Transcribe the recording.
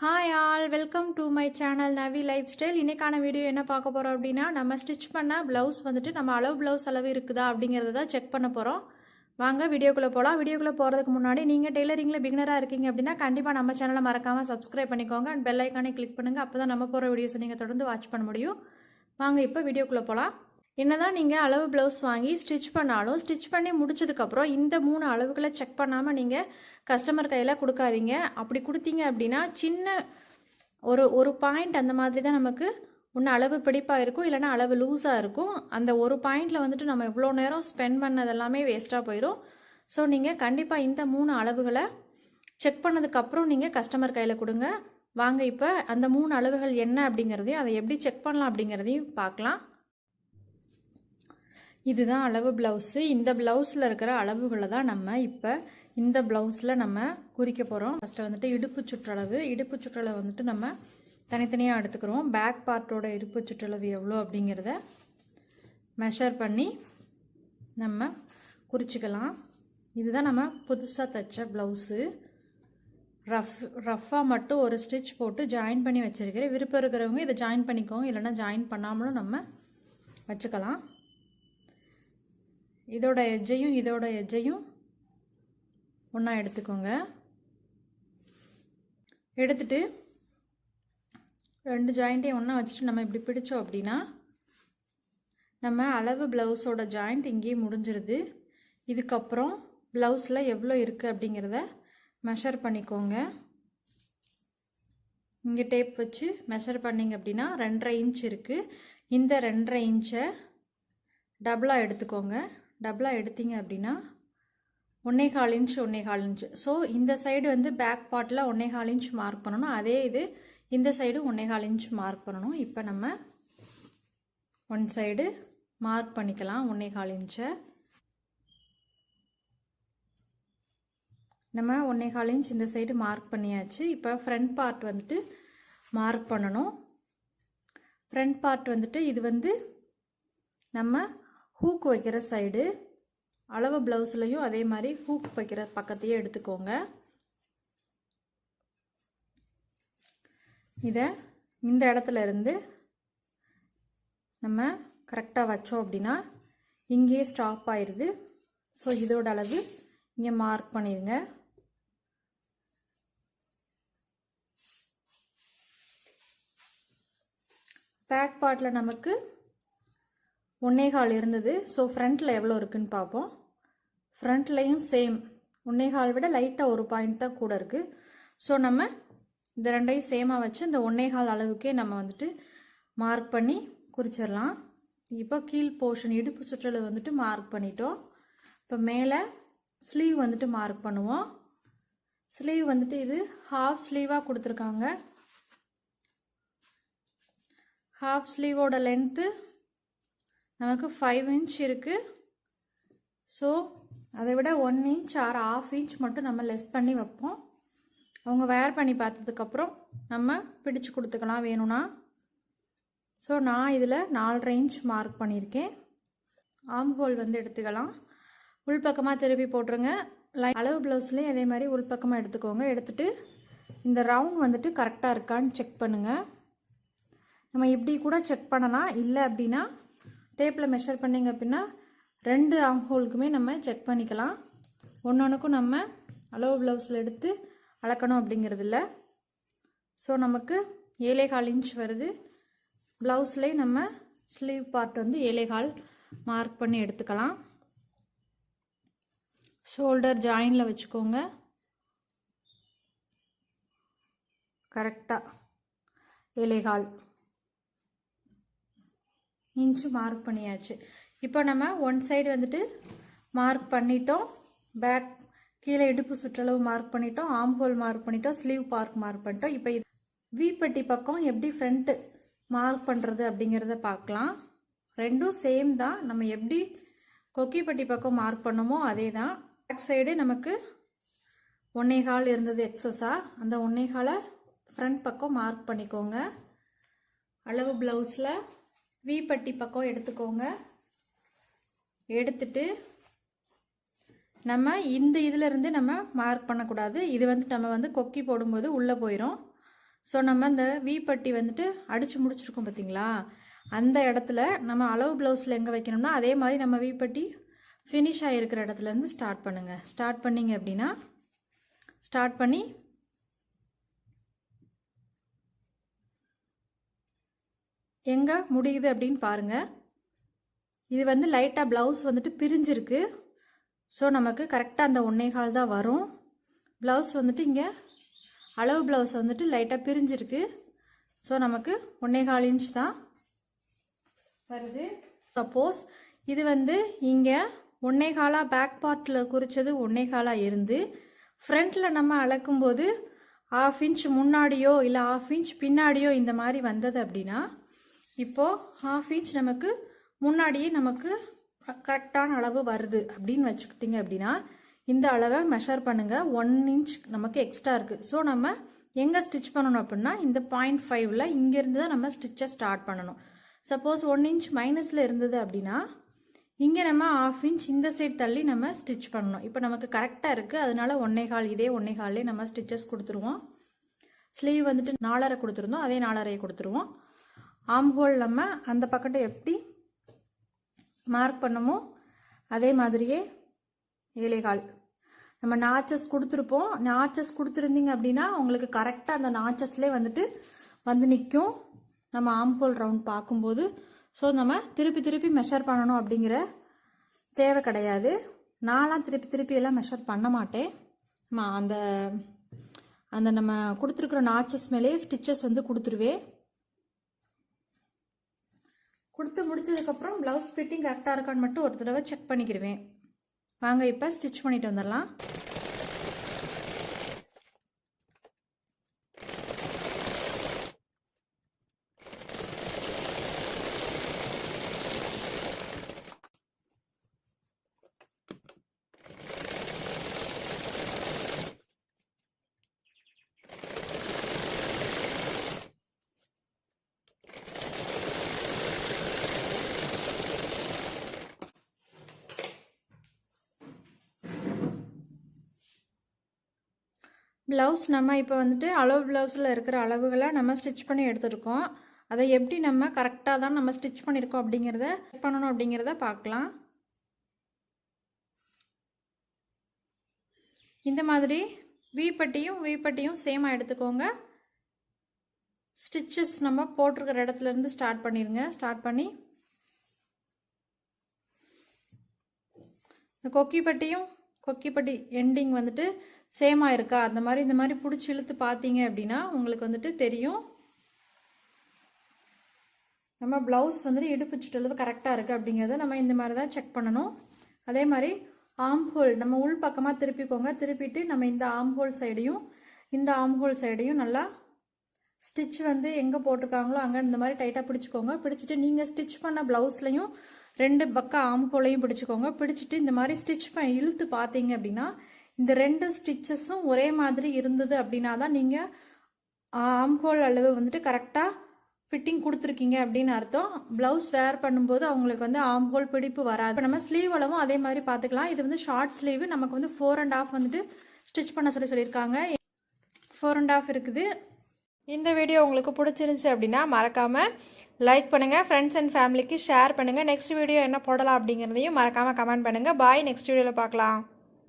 Hi all welcome to my channel Navi lifestyle இன்னைக்கான video என்ன பார்க்க போகிறோம் அப்படின்னா நம்ம ஸ்டிச் பண்ண ப்ளவுஸ் வந்துட்டு நம்ம அளவு ப்ளவுஸ் அளவு இருக்குதா அப்படிங்கிறத தான் செக் பண்ண போகிறோம் வாங்க வீடியோக்குள்ளே போகலாம் வீடியோக்குள்ளே போகிறதுக்கு முன்னாடி நீங்கள் டெய்லரிங்கில் பிகினராக இருக்கீங்க அப்படின்னா கண்டிப்பாக நம்ம சேனலை மறக்காமல் சப்ஸ்கிரைப் பண்ணிக்கோங்க. அண்ட் பெல் ஐக்கானே கிளிக் பண்ணுங்கள் அப்போ தான் நம்ம போகிற வீடியோஸை நீங்கள் தொடர்ந்து வாட்ச் பண்ண முடியும். வாங்க இப்போ வீடியோக்குள்ளே போகலாம் என்னதான் நீங்கள் அளவு ப்ளவுஸ் வாங்கி ஸ்டிச் பண்ணாலும் ஸ்டிச் பண்ணி முடிச்சதுக்கப்புறம் இந்த மூணு அளவுகளை செக் பண்ணாமல் நீங்கள் கஸ்டமர் கையில் கொடுக்காதீங்க. அப்படி கொடுத்தீங்க அப்படின்னா சின்ன ஒரு ஒரு பாயிண்ட் அந்த மாதிரி தான் நமக்கு ஒன்று அளவு பிடிப்பாக இருக்கும் இல்லைன்னா அளவு லூஸாக இருக்கும். அந்த ஒரு பாயிண்டில் வந்துட்டு நம்ம எவ்வளோ நேரம் ஸ்பெண்ட் பண்ணது எல்லாமே வேஸ்ட்டாக போயிடும் ஸோ நீங்கள் கண்டிப்பாக இந்த மூணு அளவுகளை செக் பண்ணதுக்கப்புறம் நீங்கள் கஸ்டமர் கையில் கொடுங்க. வாங்க இப்போ அந்த மூணு அளவுகள் என்ன அப்படிங்கிறதையும் அதை எப்படி செக் பண்ணலாம் அப்படிங்கிறதையும் பார்க்கலாம். இதுதான் அளவு ப்ளவுஸு இந்த ப்ளவுஸில் இருக்கிற அளவுகளை தான் நம்ம இப்போ இந்த ப்ளவுஸில் நம்ம குறிக்க போகிறோம் ஃபஸ்ட்டு வந்துட்டு இடுப்பு சுற்றளவு. இடுப்பு சுற்றளவு வந்துட்டு நம்ம தனித்தனியாக எடுத்துக்கிறோம். பேக் பார்ட்டோட இடுப்பு சுற்றளவு எவ்வளோ அப்படிங்கிறத மெஷர் பண்ணி நம்ம குறிச்சிக்கலாம். இதுதான் நம்ம புதுசாக தைச்ச ப்ளவுஸு ரஃப் ரஃப்பாக மட்டும் ஒரு ஸ்டிச் போட்டு ஜாயின் பண்ணி வச்சுருக்கிறேன் விருப்பம் இருக்கிறவங்க இதை ஜாயின் பண்ணிக்கோங்க. இல்லைன்னா ஜாயின் பண்ணாமலும் நம்ம வச்சுக்கலாம். இதோட எஜ்ஜையும் இதோட எஜ்ஜையும் ஒன்றா எடுத்துக்கோங்க. எடுத்துட்டு ரெண்டு ஜாயிண்ட்டையும் ஒன்றா வச்சுட்டு நம்ம இப்படி பிடிச்சோம் அப்படின்னா நம்ம அளவு ப்ளவுஸோட ஜாயிண்ட் இங்கேயே முடிஞ்சிருது. இதுக்கப்புறம் ப்ளவுஸில் எவ்வளோ இருக்குது அப்படிங்கிறத மெஷர் பண்ணிக்கோங்க. இங்கே டேப் வச்சு மெஷர் பண்ணிங்க அப்படின்னா ரெண்டரை இன்ச் இருக்குது இந்த ரெண்டரை இன்ச்சை டபுளாக எடுத்துக்கோங்க. டபுளாக எடுத்தீங்க அப்படின்னா ஒன்றே கால் இன்ச் ஒன்றே கால் இன்ச் ஸோ இந்த சைடு வந்து பேக் பார்ட்டில் ஒன்றே கால் இன்ச் மார்க் பண்ணணும். அதே இது இந்த சைடு ஒன்றே கால் இன்ச் மார்க் பண்ணணும். இப்போ நம்ம ஒன் சைடு மார்க் பண்ணிக்கலாம் ஒன்றே கால் இன்ச்சை நம்ம ஒன்றே கால் இன்ச் இந்த சைடு மார்க் பண்ணியாச்சு. இப்போ ஃப்ரண்ட் பார்ட் வந்துட்டு மார்க் பண்ணணும். ஃப்ரண்ட் பார்ட் வந்துட்டு இது வந்து நம்ம ஹூக் வைக்கிற சைடு அளவு ப்ளவுஸ்லையும் அதே மாதிரி ஹூக் வைக்கிற பக்கத்தையே எடுத்துக்கோங்க. இதை இந்த இடத்துல இருந்து நம்ம கரெக்டாக வச்சோம் அப்படின்னா இங்கேயே ஸ்டாப் ஆயிடுது ஸோ இதோட அளவு இங்கே மார்க் பண்ணிடுங்க பேக் பார்ட்டில் நமக்கு ஒன்றே கால் இருந்தது. ஸோ ஃப்ரண்ட்டில் எவ்வளோ இருக்குதுன்னு பார்ப்போம். ஃப்ரண்ட்லேயும் சேம் ஒன்றே கால் விட லைட்டாக ஒரு பாயிண்ட் தான் கூட இருக்குது ஸோ நம்ம இந்த ரெண்டையும் சேமாக வச்சு இந்த ஒன்றே கால் அளவுக்கே நம்ம வந்துட்டு மார்க் பண்ணி குறிச்சிடலாம். இப்போ கீழ் போர்ஷன் இடுப்பு சுற்றலை வந்துட்டு மார்க் பண்ணிட்டோம். இப்போ மேலே ஸ்லீவ் வந்துட்டு மார்க் பண்ணுவோம். ஸ்லீவ் வந்துட்டு இது ஹாஃப் ஸ்லீவாக கொடுத்துருக்காங்க. ஹாஃப் ஸ்லீவோட லென்த்து நமக்கு ஃபைவ் இன்ச் இருக்குது ஸோ அதை விட one inch or half inch மட்டும் நம்ம லெஸ் பண்ணி வைப்போம். அவங்க வேர் பண்ணி பார்த்ததுக்கப்புறம் நம்ம பிடிச்சு கொடுத்துக்கலாம் வேணும்னா. ஸோ நான் இதில் நாலரை இன்ச் மார்க் பண்ணியிருக்கேன். ஆம் ஹோல் வந்து எடுத்துக்கலாம். உள்பக்கமாக திருப்பி போட்டுருங்க. லை அளவு ப்ளவுஸ்லேயும் அதே மாதிரி உள்பக்கமாக எடுத்துக்கோங்க. எடுத்துகிட்டு இந்த ரவுண்ட் வந்துட்டு கரெக்டாக இருக்கான்னு செக் பண்ணுங்கள் நம்ம இப்படி கூட செக் பண்ணலாம். இல்லை அப்படின்னா டேப்பில் மெஷர் பண்ணிங்க அப்படின்னா ரெண்டு ஆம் ஹோலுக்குமே நம்ம செக் பண்ணிக்கலாம். ஒன்று ஒன்றுக்கும் நம்ம அளவு ப்ளவுஸில் எடுத்து அளக்கணும் அப்படிங்கிறதில்ல. ஸோ நமக்கு ஏழே கால் இன்ச் வருது. ப்ளவுஸ்லேயே நம்ம ஸ்லீவ் பார்ட் வந்து ஏழே கால் மார்க் பண்ணி எடுத்துக்கலாம். ஷோல்டர் ஜாயினில் வச்சுக்கோங்க. கரெக்டாக ஏழே கால். இன்ச்சு மார்க் பண்ணியாச்சு. இப்போ நம்ம ஒன் சைடு வந்துட்டு மார்க் பண்ணிட்டோம். பேக் கீழே இடுப்பு சுற்றளவு மார்க் பண்ணிட்டோம். ஆம் ஹோல் மார்க் பண்ணிட்டோம். ஸ்லீவ் பார்க் மார்க் பண்ணிட்டோம். இப்போ இது வீப்பட்டி பக்கம் எப்படி ஃப்ரண்ட்டு மார்க் பண்ணுறது அப்படிங்கிறத பார்க்கலாம். ரெண்டும் சேம் தான். நம்ம எப்படி கொக்கிப்பட்டி பக்கம் மார்க் பண்ணோமோ அதே தான் பேக் சைடு நமக்கு ஒன்னே கால் இருந்தது எக்ஸஸாக அந்த ஒன்னே காலை ஃப்ரண்ட் பக்கம் மார்க் பண்ணிக்கோங்க. அளவு ப்ளவுஸில் வீப்பட்டி பக்கம் எடுத்துக்கோங்க. எடுத்துட்டு நம்ம இந்த இதிலருந்து நம்ம மார்க் பண்ணக்கூடாது. இது வந்து நம்ம வந்து கொக்கி போடும்போது உள்ளே போயிடும் ஸோ நம்ம இந்த வீப்பட்டி வந்துட்டு அடித்து முடிச்சிருக்கோம் பார்த்தீங்களா அந்த இடத்துல நம்ம அளவு ப்ளவுஸில் எங்கே வைக்கணும்னா அதே மாதிரி நம்ம வீப்பட்டி ஃபினிஷ் ஆகிருக்கிற இடத்துலேருந்து ஸ்டார்ட் பண்ணுங்கள் ஸ்டார்ட் பண்ணிங்க அப்படின்னா ஸ்டார்ட் பண்ணி எங்கே முடியுது அப்படின்னு பாருங்கள் இது வந்து லைட்டாக ப்ளவுஸ் வந்துட்டு பிரிஞ்சிருக்கு. ஸோ நமக்கு கரெக்டாக அந்த ஒன்னே கால் தான் வரும். ப்ளவுஸ் வந்துட்டு இங்கே அளவு ப்ளவுஸ் வந்துட்டு லைட்டாக பிரிஞ்சிருக்கு. ஸோ நமக்கு ஒன்னே கால் இன்ச் தான் வருது. சப்போஸ் இது வந்து இங்கே ஒன்னே காலாக பேக் பார்ட்டில் குறித்தது ஒன்னே காலாக இருந்து ஃப்ரண்ட்டில் நம்ம அளக்கும்போது ஆஃப் இன்ச் முன்னாடியோ இல்லை ஆஃப் இன்ச் பின்னாடியோ இந்த மாதிரி வந்தது அப்படின்னா இப்போது ஹாஃப் இன்ச் நமக்கு முன்னாடியே நமக்கு கரெக்டான அளவு வருது அப்படின்னு வச்சுக்கிட்டிங்க அப்படின்னா இந்த அளவை மெஷர் பண்ணுங்கள் ஒன் இன்ச் நமக்கு எக்ஸ்ட்ரா இருக்குது ஸோ நம்ம எங்கே ஸ்டிச் பண்ணணும் அப்படின்னா இந்த பாயிண்ட் ஃபைவ்ல இங்கேருந்து தான் நம்ம ஸ்டிச்சை ஸ்டார்ட் பண்ணணும். சப்போஸ் ஒன் இன்ச் மைனஸில் இருந்தது அப்படின்னா இங்கே நம்ம ஆஃப் இன்ச் இந்த சைடு தள்ளி நம்ம ஸ்டிச் பண்ணணும். இப்போ நமக்கு கரெக்டாக இருக்குது அதனால ஒன்னே கால் இதே ஒன்னே கால்லே நம்ம ஸ்டிச்சஸ் கொடுத்துருவோம். ஸ்லீவ் வந்துட்டு நாலரை கொடுத்துருந்தோம். அதே நாலரையை கொடுத்துருவோம். ஆம் ஹோல் நம்ம அந்த பக்கத்தை எப்படி மார்க் பண்ணமோ அதே மாதிரியே ஏழைகால் நம்ம நாச்சஸ் கொடுத்துருப்போம். நாச்சஸ் கொடுத்துருந்தீங்க அப்படின்னா உங்களுக்கு கரெக்டாக அந்த நாச்சஸ்லேயே வந்துட்டு வந்து நிற்கும். நம்ம ஆம்ஹோல் ரவுண்ட் பார்க்கும்போது. ஸோ நம்ம திருப்பி திருப்பி மெஷர் பண்ணணும் அப்படிங்கிற தேவை கிடையாது. நான்லாம் திருப்பி திருப்பி எல்லாம் மெஷர் பண்ண மாட்டேன். நம்ம அந்த அந்த நம்ம கொடுத்துருக்குற நாச்சஸ் மேலேயே ஸ்டிச்சஸ் வந்து கொடுத்துருவேன். கொடுத்து முடிச்சதுக்கப்புறம் ப்ளவுஸ் ஃபிட்டிங் கரெக்டாக இருக்கான்னு மட்டும் ஒரு தடவை செக் பண்ணிக்கிடுவேன் வாங்க இப்போ ஸ்டிச் பண்ணிட்டு வந்துடலாம். ப்ளவுஸ் நம்ம இப்போ வந்துட்டு அளவு ப்ளவுஸில் இருக்கிற அளவுகளை நம்ம ஸ்டிச் பண்ணி எடுத்துருக்கோம். அதை எப்படி நம்ம கரெக்டாக தான் நம்ம ஸ்டிச் பண்ணியிருக்கோம் அப்படிங்கிறத பண்ணணும் அப்படிங்கிறத பார்க்கலாம். இந்த மாதிரி வி பட்டியும் வி பட்டியும் சேமாக எடுத்துக்கோங்க. ஸ்டிச்சஸ் நம்ம போட்டிருக்கிற இடத்துல இருந்து ஸ்டார்ட் பண்ணிடுங்க ஸ்டார்ட் பண்ணி இந்த கொக்கி பட்டியும் கொக்கிப்பட்டி எண்டிங் வந்துட்டு சேமாக இருக்கா? அந்த மாதிரி இந்த மாதிரி பிடிச்சி இழுத்து பார்த்தீங்க அப்படின்னா உங்களுக்கு வந்துட்டு தெரியும். நம்ம ப்ளவுஸ் வந்துட்டு இடுப்பு சுற்றளவு கரெக்டாக இருக்குது அப்படிங்கிறத நம்ம இந்த மாதிரி தான் செக் பண்ணணும். அதே மாதிரி ஆம்ஹோல் நம்ம உள் பக்கமாக திருப்பிக்கோங்க. திருப்பிட்டு நம்ம இந்த ஆம்ஹோல் சைடையும் இந்த ஆம்ஹோல் சைடையும் நல்லா ஸ்டிச் வந்து எங்கே போட்டிருக்காங்களோ அங்கே இந்த மாதிரி டைட்டாக பிடிச்சிக்கோங்க. பிடிச்சிட்டு நீங்கள் ஸ்டிச் பண்ண ப்ளவுஸ்லையும் ரெண்டு பக்கம் ஆம்கோலையும் பிடிச்சிக்கோங்க. பிடிச்சிட்டு இந்த மாதிரி ஸ்டிச் பண்ணி இழுத்து பார்த்தீங்க அப்படின்னா இந்த ரெண்டு ஸ்டிச்சஸும் ஒரே மாதிரி இருந்தது அப்படின்னா தான் நீங்கள் ஆம்ஹோல் அளவு வந்துட்டு கரெக்டாக ஃபிட்டிங் கொடுத்துருக்கீங்க அப்படின்னு அர்த்தம். ப்ளவுஸ் வேர் பண்ணும்போது அவங்களுக்கு வந்து ஆம்ஹோல் பிடிப்பு வராது. இப்போ நம்ம ஸ்லீவ் அளவும் அதே மாதிரி பார்த்துக்கலாம். இது வந்து ஷார்ட் ஸ்லீவ். நமக்கு வந்து ஃபோர் அண்ட் ஆஃப் வந்துட்டு ஸ்டிச் பண்ண சொல்லி சொல்லியிருக்காங்க. ஃபோர் அண்ட் ஆஃப் இருக்குது. இந்த வீடியோ உங்களுக்கு பிடிச்சிருந்துச்சி அப்படின்னா மறக்காமல் லைக் பண்ணுங்கள் ஃப்ரெண்ட்ஸ் அண்ட் ஃபேமிலிக்கு ஷேர் பண்ணுங்கள் நெக்ஸ்ட் வீடியோ என்ன போடலாம் அப்படிங்கிறதையும் மறக்காமல் கமெண்ட் பண்ணுங்கள் பாய் நெக்ஸ்ட் வீடியோவில் பார்க்கலாம்.